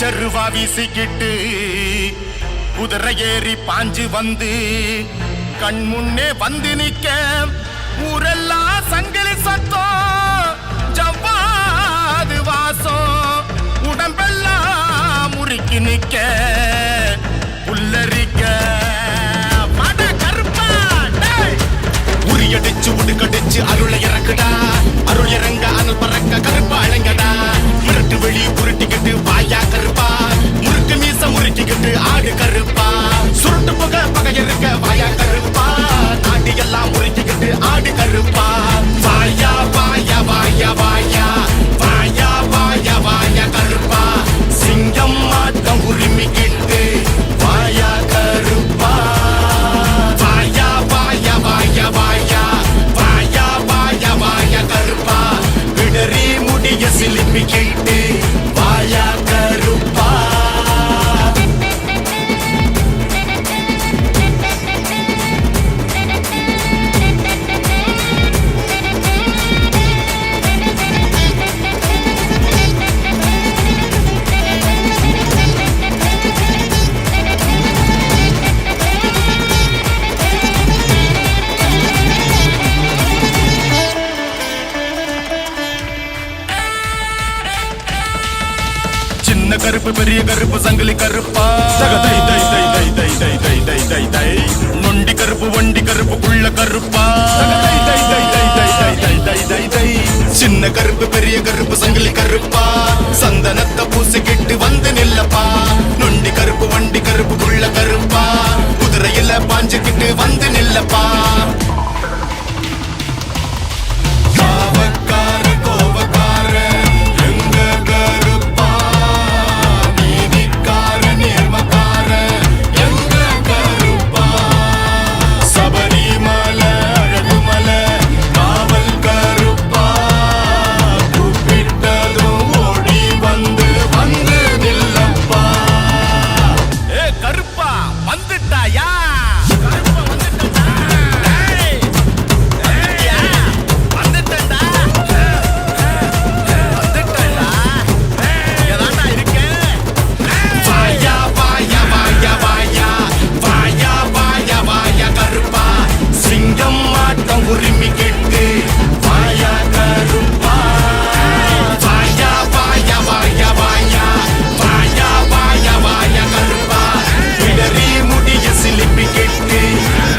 சருவா வீசிக்கிட்டு குதிரை ஏறி பாஞ்சு வந்து கண் முன்னே வந்து நிக்க ஊரெல்லாம் சங்கிலி சத்தம் ஜவ்வாது வாசம் உடம்பெல்லாம் முறுக்கி நிக்க புல்லரிக்க. உரியடிச்சு உடுக்கடிச்சு அருளை இறக்குடா. அருள் இறங்க அனல் பறக்க கருப்பா அழங்கடா இருட்டு வெளியே உருட்டிக்கிட்டு கருப்பு பெரிய கருப்பு சங்கிலி கருப்பா தை தை தை தை தை தை தை தை தை தை நொண்டி கருப்பு வண்டி கருப்பு குள்ள கருப்பா தை தை தை தை தை தை தை தை தை தை சின்ன கருப்பு பெரிய கருப்பு சங்கிலி கருப்பா சந்தனத்தை பூசிக்கிட்டு வந்து நில்லப்பா நொண்டி கருப்பு வண்டி கருப்பு குள்ள கருப்பா குதிரையில பாஞ்சுக்கிட்டு வந்து நில்லப்பா உரிமை கெட்டு வாயா கருப்பா வாயா வாயா வாயா வாயா. வாயா வாயா வாயா கருப்பா விடறி முடிய சிலிப்பிக்கிட்டு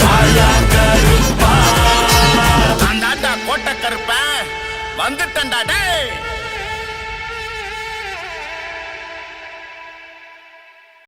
வாயா கருப்பா அந்தாண்டா கோட்டை கருப்ப வந்துட்டேன்டா